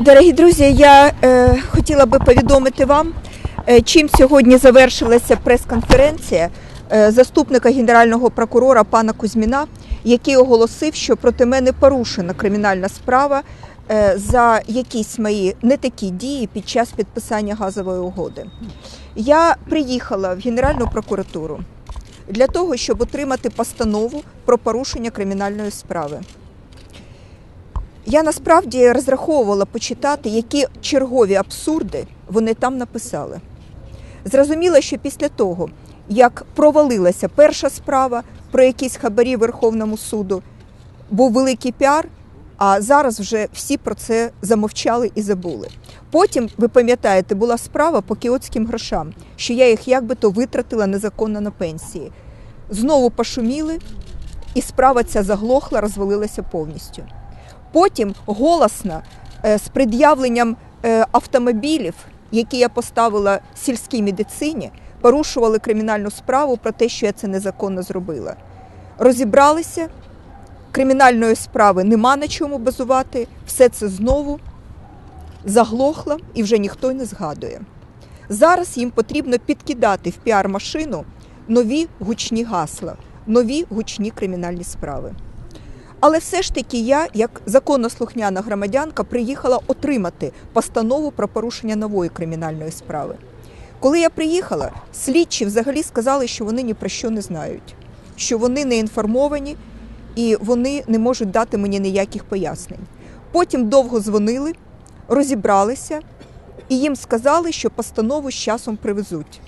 Дорогі друзі, я е, хотіла би повідомити вам, е, чим сьогодні завершилася прес-конференція е, заступника генерального прокурора пана Кузьміна, який оголосив, що проти мене порушена кримінальна справа е, за якісь мої не такі дії під час підписання газової угоди. Я приїхала в Генеральну прокуратуру для того, щоб отримати постанову про порушення кримінальної справи. Я насправді розраховувала почитати, які чергові абсурди вони там написали. Зрозуміло, що після того, як провалилася перша справа про якісь хабарі Верховному суду, був великий піар, а зараз вже всі про це замовчали і забули. Потім, ви пам'ятаєте, була справа по кіотським грошам, що я їх якби то витратила незаконно на пенсії. Знову пошуміли, і справа ця заглохла, розвалилася повністю. Потім голосно е, з пред'явленням е, автомобілів, які я поставила сільській медицині, порушували кримінальну справу про те, що я це незаконно зробила. Розібралися, кримінальної справи нема на чому базувати, все це знову заглохло і вже ніхто не згадує. Зараз їм потрібно підкидати в піар-машину нові гучні гасла, нові гучні кримінальні справи. Але все ж таки я, як законослухняна громадянка, приїхала отримати постанову про порушення нової кримінальної справи. Коли я приїхала, слідчі взагалі сказали, що вони ні про що не знають, що вони не інформовані і вони не можуть дати мені ніяких пояснень. Потім довго дзвонили, розібралися і їм сказали, що постанову з часом привезуть.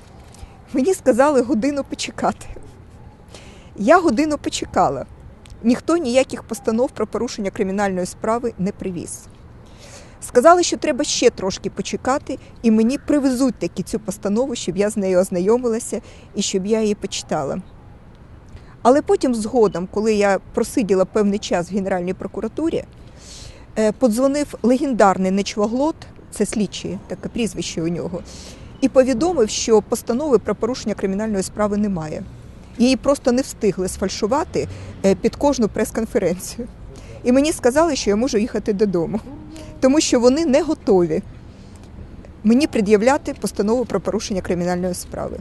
Мені сказали годину почекати. Я годину почекала. Ніхто ніяких постанов про порушення кримінальної справи не привіз. Сказали, що треба ще трошки почекати, і мені привезуть таки цю постанову, щоб я з нею ознайомилася і щоб я її почитала. Але потім, згодом, коли я просиділа певний час в Генеральній прокуратурі, е, подзвонив легендарний Нечвоглот, це слідчий, таке прізвище у нього, і повідомив, що постанови про порушення кримінальної справи немає. Її просто не встигли сфальшувати е, під кожну прес-конференцію. І мені сказали, що я можу їхати додому, тому що вони не готові мені пред'являти постанову про порушення кримінальної справи.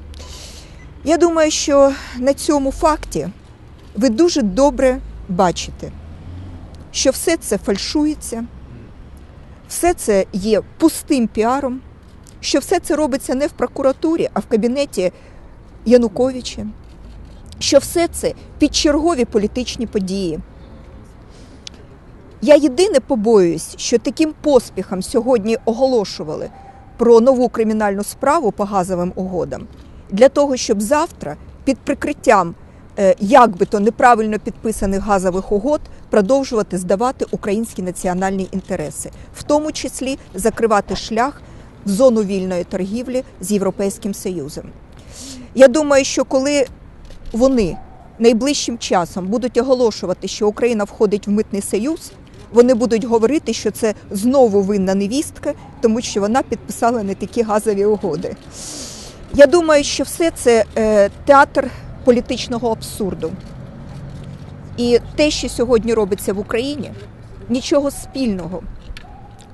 Я думаю, що на цьому факті ви дуже добре бачите, що все це фальшується, все це є пустим піаром, що все це робиться не в прокуратурі, а в кабінеті Януковича що все це підчергові політичні події. Я єдине побоююсь, що таким поспіхом сьогодні оголошували про нову кримінальну справу по газовим угодам для того, щоб завтра під прикриттям е, як би то неправильно підписаних газових угод продовжувати здавати українські національні інтереси, в тому числі закривати шлях в зону вільної торгівлі з Європейським Союзом. Я думаю, що коли вони найближчим часом будуть оголошувати, що Україна входить в митний союз, вони будуть говорити, що це знову винна невістка, тому що вона підписала не такі газові угоди. Я думаю, що все це е, театр політичного абсурду. І те, що сьогодні робиться в Україні, нічого спільного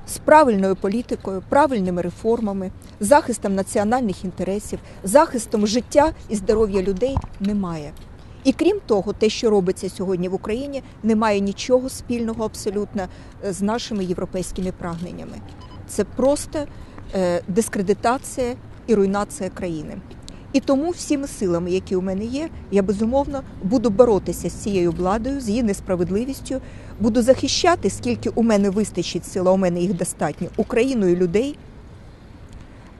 з правильною політикою, правильними реформами, захистом національних інтересів, захистом життя і здоров'я людей немає. І крім того, те, що робиться сьогодні в Україні, не має нічого спільного абсолютно е, з нашими європейськими прагненнями. Це просто е, дискредитація і руйнація країни. І тому всіми силами, які у мене є, я безумовно буду боротися з цією владою, з її несправедливістю, буду захищати, скільки у мене вистачить сила, у мене їх достатньо, Україну і людей.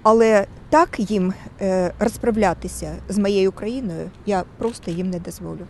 Але так їм е, розправлятися з моєю країною я просто їм не дозволю.